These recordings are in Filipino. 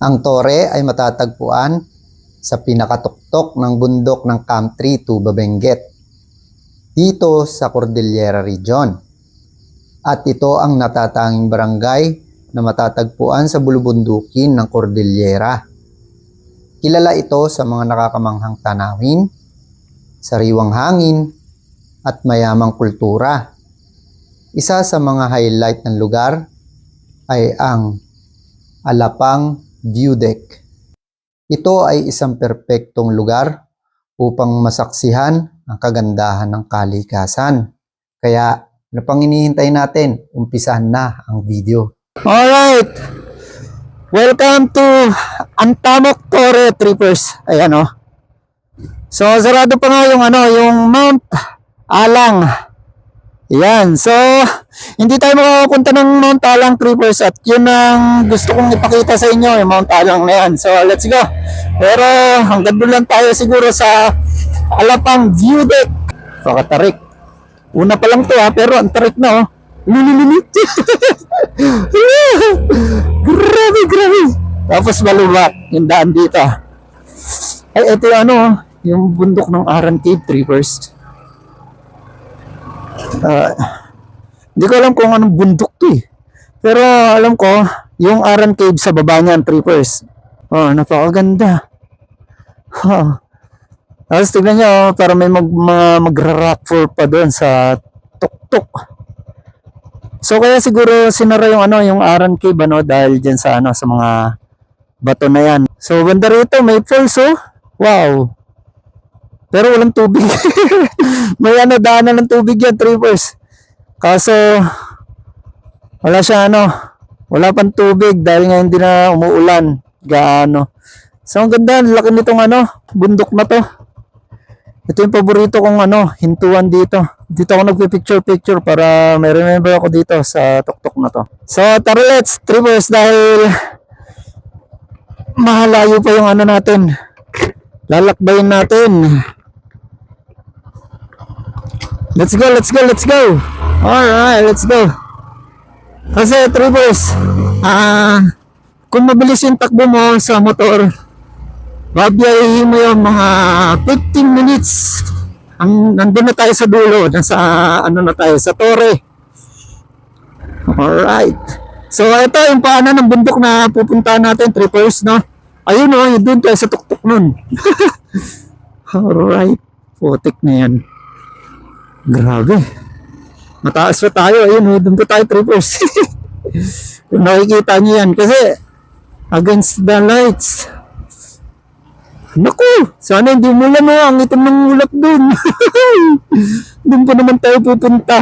Ang tore ay matatagpuan sa pinakatuktok ng bundok ng Camp 3 to Babenguet dito sa Cordillera Region. At ito ang natatanging barangay na matatagpuan sa bulubundukin ng Cordillera. Kilala ito sa mga nakakamanghang tanawin, sariwang hangin, at mayamang kultura. Isa sa mga highlight ng lugar ay ang Alapang View Deck. Ito ay isang perpektong lugar upang masaksihan ang kagandahan ng kalikasan. Kaya, ano pang hinihintay natin? Umpisahan na ang video. Alright! Welcome to Antamok Torre Trippers. Ayan o. So, sarado pa nga yung ano, yung Mount Alang. Yan. So, hindi tayo makapunta ng Mount Alang Trippers at yun ang gusto kong ipakita sa inyo, yung Mount Alang na yan. So, let's go. Pero, hanggang doon lang tayo siguro sa Alapang View Deck. Pakatarik. Una pa lang to ha, pero ang tarik na oh. Lililit. grabe, grabe. Tapos maluwat yung daan dito. Ay, ito yung ano, yung bundok ng Aran Cave Trippers. Ah, hindi ko alam kung anong bundok to eh. Pero alam ko, yung Aran Cave sa baba niyan, Trippers. Oh, napakaganda. Huh. Tapos tignan nyo, oh, para may mag, mga magra-rock for pa doon sa tuktok. So kaya siguro sinara yung ano, yung Aran Cave ano dahil diyan sa ano sa mga bato na yan. So banda rito may falls oh. Wow. Pero walang tubig. may ano daanan ng tubig yan, trippers. Kaso wala siya ano, wala pang tubig dahil nga hindi na umuulan. Gaano. So ang ganda, laki nitong ano, bundok na to. Ito yung paborito kong ano, hintuan dito. Dito ako nagpipicture-picture para may remember ako dito sa tuktok na to. So tara let's, trippers, dahil mahalayo pa yung ano natin. Lalakbayin natin. Let's go, let's go, let's go. Alright, let's go. Kasi trippers, ah, kung mabilis yung takbo mo sa motor, babiyahin mo yung mga 15 minutes. Ang nandun na tayo sa dulo, nasa ano na tayo sa Torre. Alright. So ito yung paanan ng bundok na pupuntahan natin, trippers, no? Ayun oh, yun doon tayo sa tuktok nun. Alright. Putik na yan. Grabe. Mataas pa tayo. Ayun oh, doon pa tayo, trippers. Kung nakikita niyo yan. Kasi, against the lights. Naku! Sana hindi mo lang oh, ang itim ng ulap doon. doon pa naman tayo pupunta.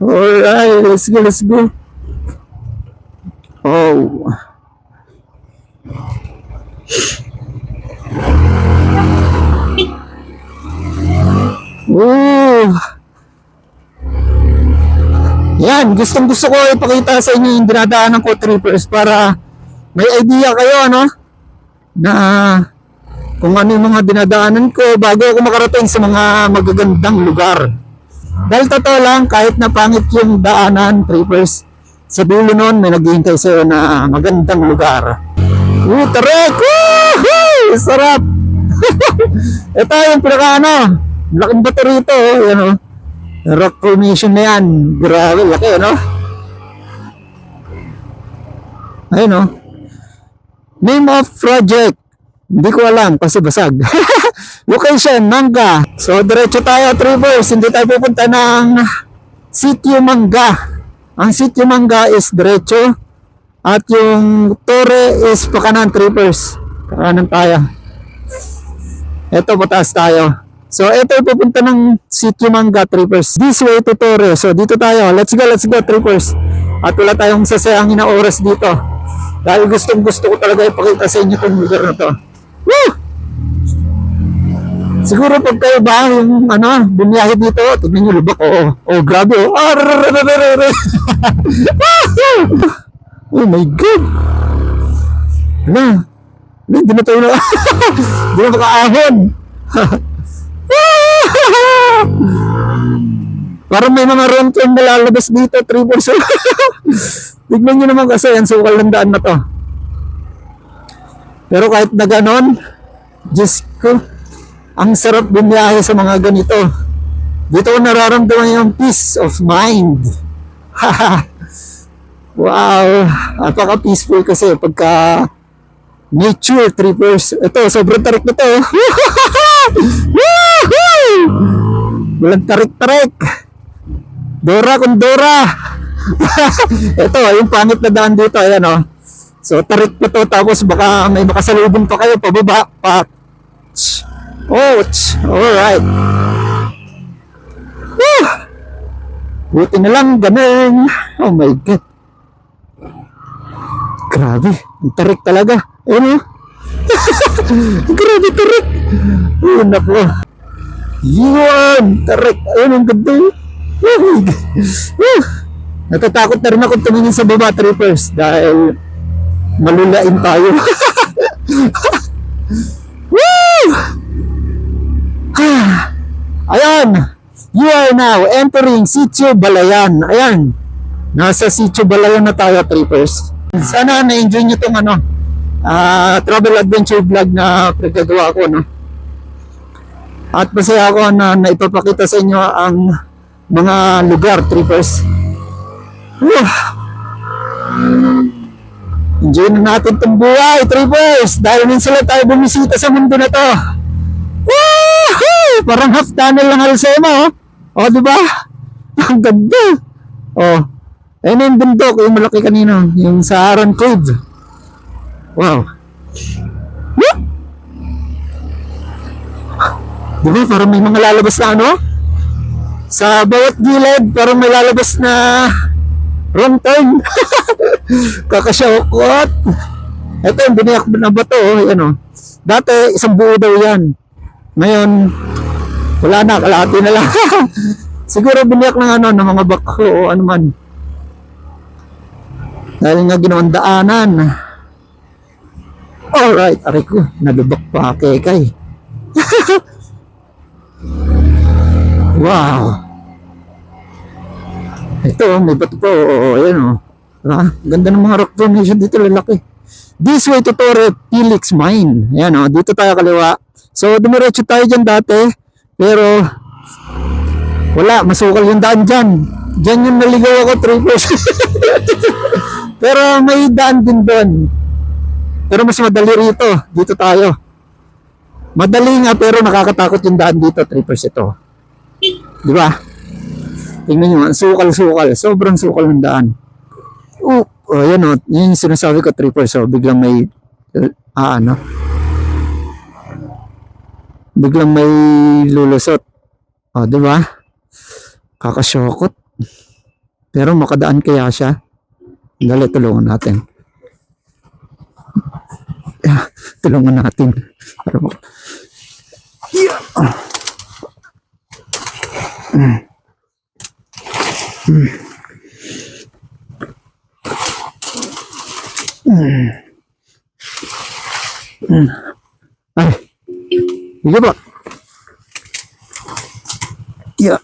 Alright, let's go, let's go. Oh. Oh. Yan, gustong gusto ko ipakita sa inyo yung dinadaanan ko trippers para may idea kayo ano na kung ano yung mga dinadaanan ko bago ako makarating sa mga magagandang lugar. Dahil totoo lang, kahit na pangit yung daanan, trippers, sa dulo nun may naghihintay sa'yo na magandang lugar. Tarik! Woohoo! Sarap! Ito yung pinaka ano, laking bato rito, yan oh. Rock formation na yan. Grabe, laki, ano? Ayun, oh. Name of project. Hindi ko alam kasi basag. Location, Manga. So, diretso tayo, Trivers. Hindi tayo pupunta ng Sitio Manga. Ang Sitio Manga is diretso. At yung Torre is pakanan, Trivers. Pakanan tayo. Ito, pataas tayo. So, ito pupunta ng Sitio Manga, Trippers. This way to Torre. So, dito tayo. Let's go, let's go, Trippers. At wala tayong sasayangin na oras dito. Dahil gustong gusto ko talaga ipakita sa inyo itong lugar na to. Woo! Siguro pag kayo ba yung ano, bumiyahe dito, tignan nyo lubak, oo. Oh, grabe, oh. My God! Wala, Hindi na tayo na. Hindi na makaahon. Parang may mga ronton na lalabas dito, triple so. Tignan nyo naman kasi, ang sukal ng daan na to. Pero kahit na ganon, Diyos ko, ang sarap bumiyahe sa mga ganito. Dito ko nararamdaman yung peace of mind. wow, napaka-peaceful kasi pagka nature trippers. Ito, sobrang tarik na to. Walang tarik-tarik. Dora kung Dora. Ito, yung pangit na daan dito. Ayan o. So, tarik pa to. Tapos baka may makasalubong pa kayo pababa. Pa. Oh, tsk. alright. Woo! Buti na lang, ganun. Oh my God. Grabe, ang tarik talaga. Ayun o. Grabe, tarik. Oh, naku. Yun, tarik. Ayun, ang ganda. Natatakot na rin ako tumingin sa baba, trippers, dahil malulain tayo. Woo! Ayan, you are now entering Sitio Balayan. Ayan, nasa Sitio Balayan na tayo, trippers. Sana na-enjoy nyo itong ano, ah, travel adventure vlog na pinagagawa ko, no? At masaya ako na naipapakita sa inyo ang mga lugar, trippers. Whew. Enjoy na natin itong buhay, trippers! Dahil minsan lang tayo bumisita sa mundo na to. Woohoo! Parang half tunnel lang Alsema, oh. Oh, di ba? Ang ganda. Oh. Ayun na yung bundok, yung malaki kanina, yung Saharan Cave. Wow. Woo! Di ba? Parang may mga lalabas na ano? Sa bawat gilid, parang may lalabas na wrong turn. Kakasyokot. Ito yung biniyak na bato, oh, yan oh. Dati, isang buo daw yan. Ngayon, wala na, kalahati na lang. Siguro biniyak ng ano, ng mga bakho o ano man. Dahil nga ginawang daanan. Alright, aray ko, nalubak pa kay kay. wow. Ito, may bato po. Oo, ayan o. Ah, ganda ng mga rock formation dito, lalaki. This way to Torre Felix Mine. Ayan o, dito tayo kaliwa. So, dumiretso tayo dyan dati. Pero, wala, masukal yung daan dyan. Dyan yung naligaw ako, trippers. pero may daan din doon. Pero mas madali rito. Dito tayo. Madali nga pero nakakatakot yung daan dito, trippers ito. Di ba? Tingnan nyo, sukal-sukal. Sobrang sukal ng daan. Oh, oh yan o. Yan yung sinasabi ko, trippers. So, biglang may, uh, ah, ano? Biglang may lulusot. O, di ba? Kakasyokot. Pero makadaan kaya siya. Dali, tulungan natin. Ah, tulungan natin. Para mak- Yeah. Mm. Mm. Mm. Ay. Sige po. Yeah.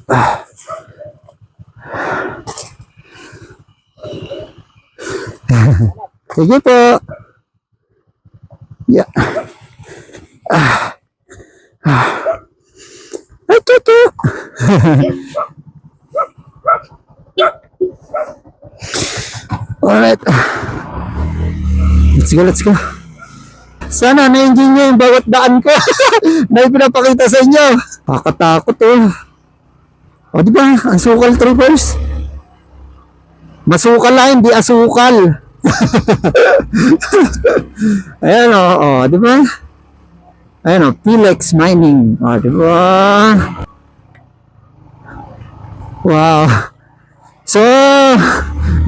Sige po. Yeah. Ah. Ah. Ay, tuto. Alright. Let's go, let's go. Sana na-enjoy nyo yung bawat daan ko na ipinapakita sa inyo. Kakatakot oh. O di ba? Ang troopers. Masukal lang, hindi asukal. Ayan o, oh, di ba? Ayan o, Pilex Mining. O, di ba? Wow. So,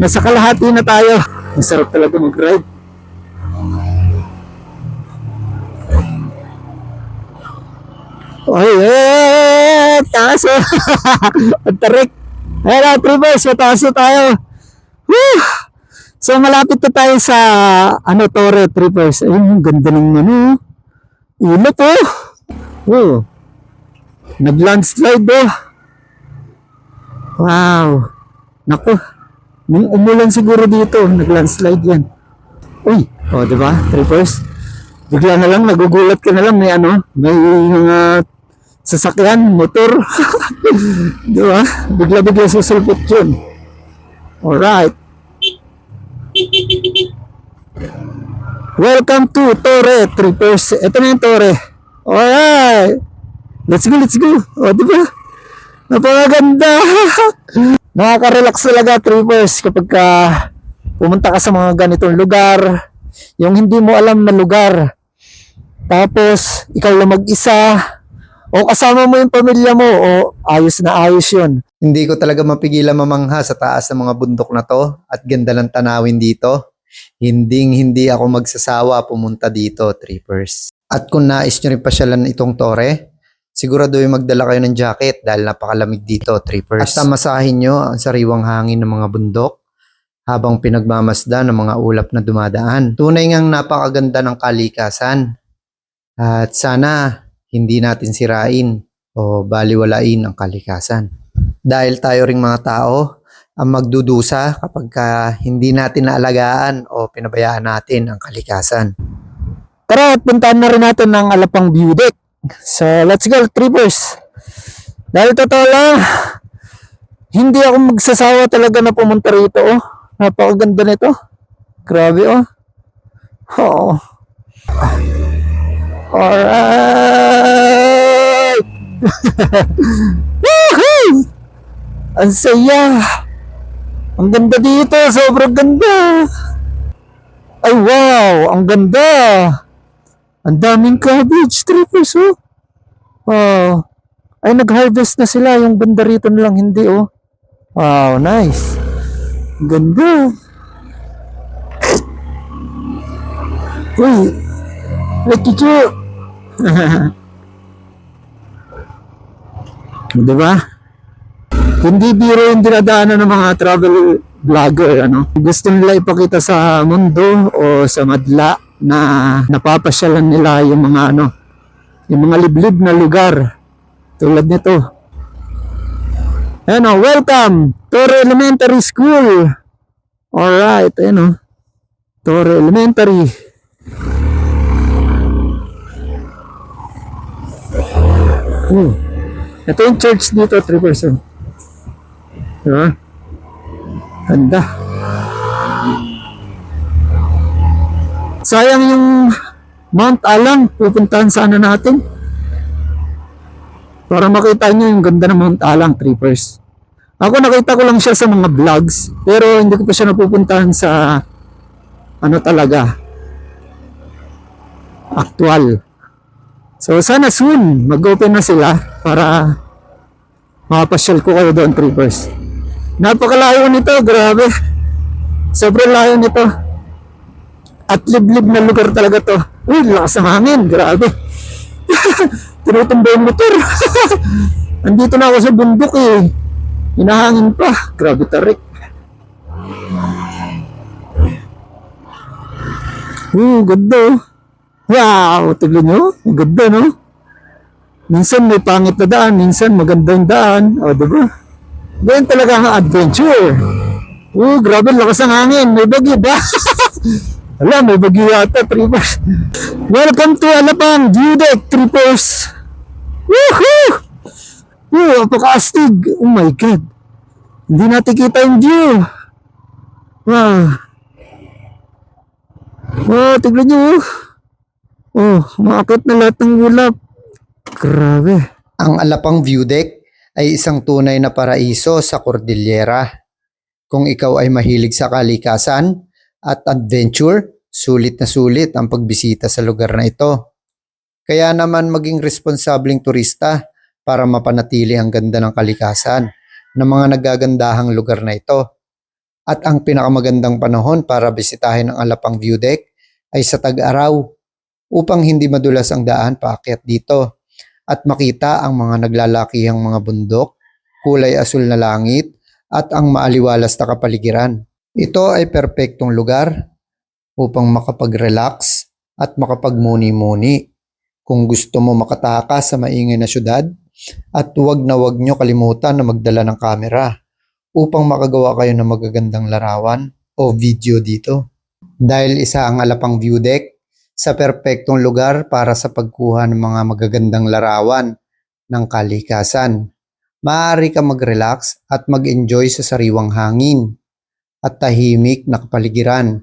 nasa kalahati na tayo. Ang sarap talaga mag-ride. Ay, eh, taas oh. Ang tarik. Ayan na, Trivers, mataas na tayo. Woo! So, malapit na tayo sa, ano, Torre, Trivers. Ayun, ang ganda ng, ano, ulap oh. Oh. Nag-landslide oh. Wow. Naku. Nung umulan siguro dito, nag-landslide yan. Uy, oh, di ba? Trippers. bigla na lang nagugulat ka na lang may ano, may mga sasakyan, motor. Di ba? Bigla-bigla susulpot yun. Alright. Welcome to Torre Trippers. Ito na yung Torre. Alright. Let's go, let's go. O, di ba? Napakaganda. Nakaka-relax talaga, Trippers, kapag ka pumunta ka sa mga ganitong lugar. Yung hindi mo alam na lugar. Tapos, ikaw lang mag-isa. O kasama mo yung pamilya mo. O ayos na ayos yun. Hindi ko talaga mapigilan mamangha sa taas ng mga bundok na to at ganda ng tanawin dito. Hinding hindi ako magsasawa pumunta dito, trippers. At kung nais nyo rin pasyalan itong tore, sigurado yung magdala kayo ng jacket dahil napakalamig dito, trippers. At tamasahin nyo ang sariwang hangin ng mga bundok habang pinagmamasda ng mga ulap na dumadaan. Tunay ngang napakaganda ng kalikasan. At sana hindi natin sirain o baliwalain ang kalikasan. Dahil tayo ring mga tao ang magdudusa kapag ka hindi natin naalagaan o pinabayaan natin ang kalikasan. Tara, at puntahan na rin natin ng Alapang View Deck. So, let's go, trippers. Dahil totoo lang, hindi ako magsasawa talaga na pumunta rito. Oh. Napakaganda nito. Grabe, oh. Oo. Alright! Woohoo! Ang saya! Ang ganda dito, sobrang ganda! Ay, wow! Ang ganda! Ang daming cabbage, trippers, oh. Wow. Ay, nag-harvest na sila. Yung banda rito na lang, hindi, oh. Wow, nice. Ganda. Uy. Ay, chuchu. diba? Hindi biro yung dinadaanan ng mga travel vlogger, ano. Gusto nila ipakita sa mundo o sa madla na napapasyalan nila yung mga ano, yung mga liblib na lugar tulad nito. Ayan o, welcome! Torre Elementary School! Alright, ayan o. Torre Elementary. Oh. Ito yung church dito, 3%. Diba? Ganda. Sayang yung Mount Alang, pupuntahan sana natin. Para makita nyo yung ganda ng Mount Alang, trippers. Ako nakita ko lang siya sa mga vlogs, pero hindi ko pa siya napupuntahan sa ano talaga, actual. So sana soon, mag-open na sila para makapasyal ko kayo doon, trippers. Napakalayo nito, grabe. Sobrang layo nito. At liblib na lugar talaga to. Uy, lakas ng hangin. Grabe. Tinutumba yung motor. Andito na ako sa bundok eh. Hinahangin pa. Grabe tarik. Oh, ganda oh. Wow, tignan nyo. Ang ganda no. Minsan may pangit na daan, minsan maganda yung daan. O, diba? Ganyan talaga ang adventure. Oh, grabe, lakas ng hangin. May bagyo ba? Wala, may bagyo yata, trippers. Welcome to Alapang View Deck, trippers. Woohoo! Oh, apakaastig. Oh my God. Hindi natin kita yung view. Wow. Wow, tignan nyo. oh. Oh, umakit na lahat ng ulap. Grabe. Ang Alapang View Deck ay isang tunay na paraiso sa Cordillera. Kung ikaw ay mahilig sa kalikasan at adventure, sulit na sulit ang pagbisita sa lugar na ito. Kaya naman maging responsabling turista para mapanatili ang ganda ng kalikasan ng mga nagagandahang lugar na ito. At ang pinakamagandang panahon para bisitahin ang Alapang View Deck ay sa tag-araw upang hindi madulas ang daan paakyat dito at makita ang mga naglalakihang mga bundok, kulay asul na langit, at ang maaliwalas na kapaligiran. Ito ay perpektong lugar upang makapag-relax at makapagmuni-muni. Kung gusto mo makatakas sa maingay na syudad, at huwag na huwag nyo kalimutan na magdala ng kamera upang makagawa kayo ng magagandang larawan o video dito. Dahil isa ang alapang view deck sa perpektong lugar para sa pagkuha ng mga magagandang larawan ng kalikasan. Maaari ka mag-relax at mag-enjoy sa sariwang hangin at tahimik na kapaligiran.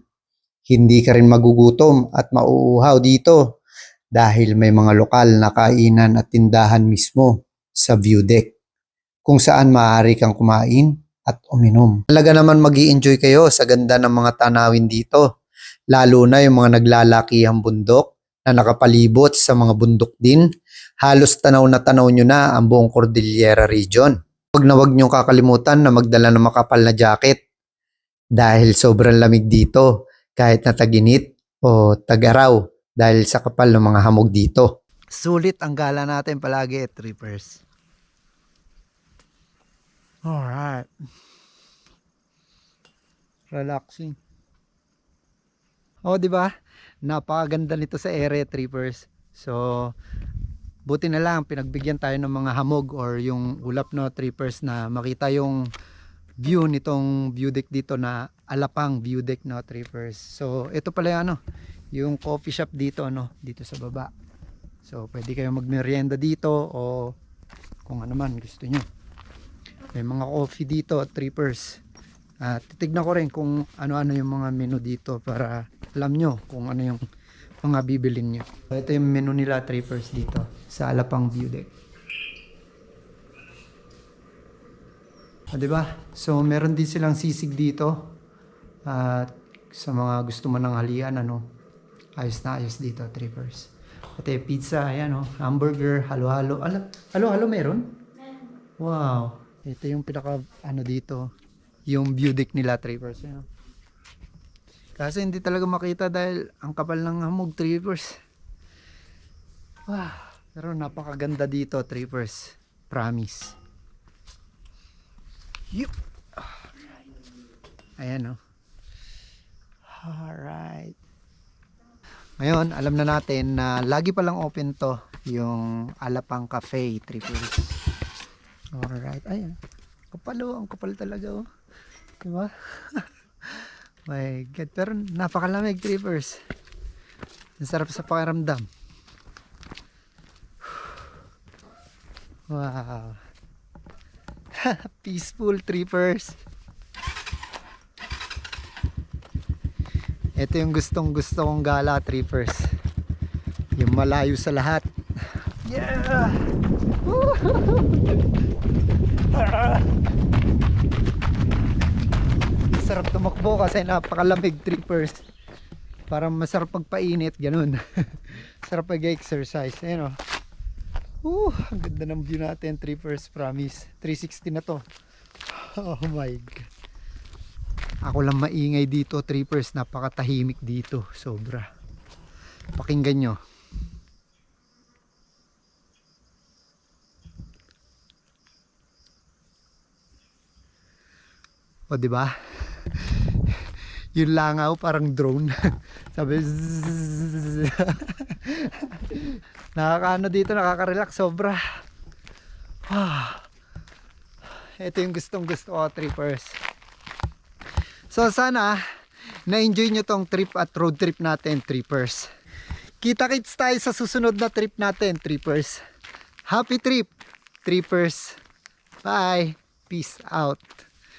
Hindi ka rin magugutom at mauuhaw dito dahil may mga lokal na kainan at tindahan mismo sa view deck kung saan maaari kang kumain at uminom. Talaga naman mag enjoy kayo sa ganda ng mga tanawin dito, lalo na yung mga naglalakihang bundok na nakapalibot sa mga bundok din. Halos tanaw na tanaw nyo na ang buong Cordillera region. Huwag na huwag nyo kakalimutan na magdala ng makapal na jacket dahil sobrang lamig dito kahit na taginit o tagaraw dahil sa kapal ng mga hamog dito. Sulit ang gala natin palagi, trippers. Alright. Relaxing. Oh, di ba? Napakaganda nito sa area trippers. So, buti na lang pinagbigyan tayo ng mga hamog or yung ulap no trippers na makita yung view nitong view deck dito na alapang view deck no trippers. So, ito pala yung ano, yung coffee shop dito ano, dito sa baba. So, pwede kayo magmerienda dito o kung ano man gusto nyo. May mga coffee dito at trippers. At titignan ko rin kung ano-ano yung mga menu dito para alam nyo kung ano yung mga bibilin nyo. So, ito yung menu nila trippers dito sa Alapang View Deck. O, di ba? So, meron din silang sisig dito. At sa mga gusto mo ng halian, ano, ayos na ayos dito, trippers. Yung pizza, ayan o, hamburger, halo-halo. Halo-halo meron? Wow. Ito yung pinaka ano dito, yung view deck nila trippers. Ayan. Kasi hindi talaga makita dahil ang kapal ng hamog trippers. Wow. Pero napakaganda dito trippers. Promise. Yup. Ayan o. Alright. Ngayon, alam na natin na lagi palang open to yung Alapang Cafe trippers. Alright. Ayan. Kapal oh. Ang kapal talaga oh. Diba? My God. Pero napakalamig trippers. Ang sarap sa pakiramdam. Wow. Peaceful trippers. Ito yung gustong gusto kong gala trippers. Yung malayo sa lahat. Yeah! Sarap tumakbo kasi napakalamig trippers. Parang masarap pagpainit, ganun. Sarap pag-exercise. Ayun o. Uh, ang ganda ng view natin, trippers, promise. 360 na to. Oh my God. Ako lang maingay dito, trippers. Napakatahimik dito. Sobra. Pakinggan nyo. O, di ba? Yung langaw parang drone. Sabi. Nakakaano dito, nakaka-relax sobra. Ah. Ito yung gustong gusto ko, trippers. So sana na-enjoy nyo tong trip at road trip natin, trippers. Kita-kits tayo sa susunod na trip natin, trippers. Happy trip, trippers. Bye. Peace out.